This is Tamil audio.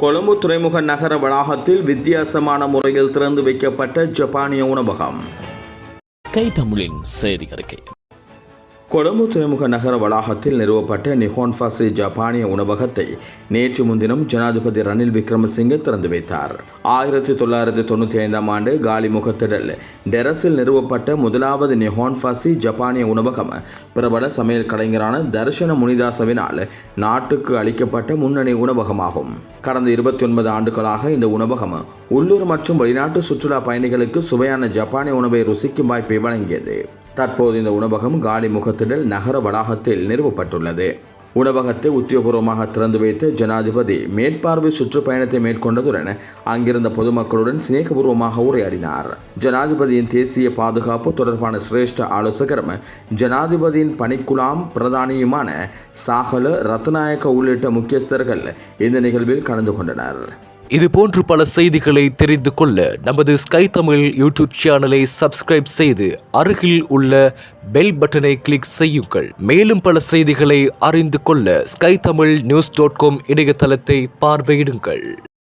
கொழும்பு துறைமுக நகர வளாகத்தில் வித்தியாசமான முறையில் திறந்து வைக்கப்பட்ட ஜப்பானிய உணவகம். கை தமிழின் செய்தி அறிக்கை. கொழும்பு துறைமுக நகர வளாகத்தில் நிறுவப்பட்ட நிஹோன்ஃபாசி ஜப்பானிய உணவகத்தை நேற்று முன்தினம் ஜனாதிபதி ரணில் விக்ரமசிங்கே திறந்து வைத்தார். ஆயிரத்தி தொள்ளாயிரத்தி தொண்ணூற்றி ஐந்தாம் ஆண்டு காலிமுகத்திடல் டெரஸில் நிறுவப்பட்ட முதலாவது நிகோன்ஃபாசி ஜப்பானிய உணவகம் பிரபல சமையல் கலைஞரான தர்ஷன முனிதாசவினால் நாட்டுக்கு அளிக்கப்பட்ட முன்னணி உணவகமாகும். கடந்த இருபத்தி ஒன்பது ஆண்டுகளாக இந்த உணவகம் உள்ளூர் மற்றும் வெளிநாட்டு சுற்றுலா பயணிகளுக்கு சுவையான ஜப்பானிய உணவை ருசிக்கும் வாய்ப்பை வழங்கியது. தற்போது இந்த உணவகம் காலி முகத்திடல் நகர வளாகத்தில் நிறுவப்பட்டுள்ளது. உணவகத்தை உத்தியோகபூர்வமாக திறந்து வைத்து ஜனாதிபதி மேற்பார்வை சுற்றுப்பயணத்தை மேற்கொண்டதுடன் அங்கிருந்த பொதுமக்களுடன் சிநேகபூர்வமாக உரையாடினார். ஜனாதிபதியின் தேசிய பாதுகாப்பு தொடர்பான சிரேஷ்ட ஆலோசகரும் ஜனாதிபதியின் பணிக்குழாம் பிரதானியுமான சாகல ரத்நாயக்க உள்ளிட்ட முக்கியஸ்தர்கள் இந்த நிகழ்வில் கலந்து கொண்டனர். இது போன்று பல செய்திகளை தெரிந்து கொள்ள நமது ஸ்கை தமிழ் யூடியூப் சேனலை சப்ஸ்கிரைப் செய்து அருகில் உள்ள பெல் பட்டனை கிளிக் செய்யுங்கள். மேலும் பல செய்திகளை அறிந்து கொள்ள sky Tamil news dot com இணையதளத்தை பார்வையிடுங்கள்.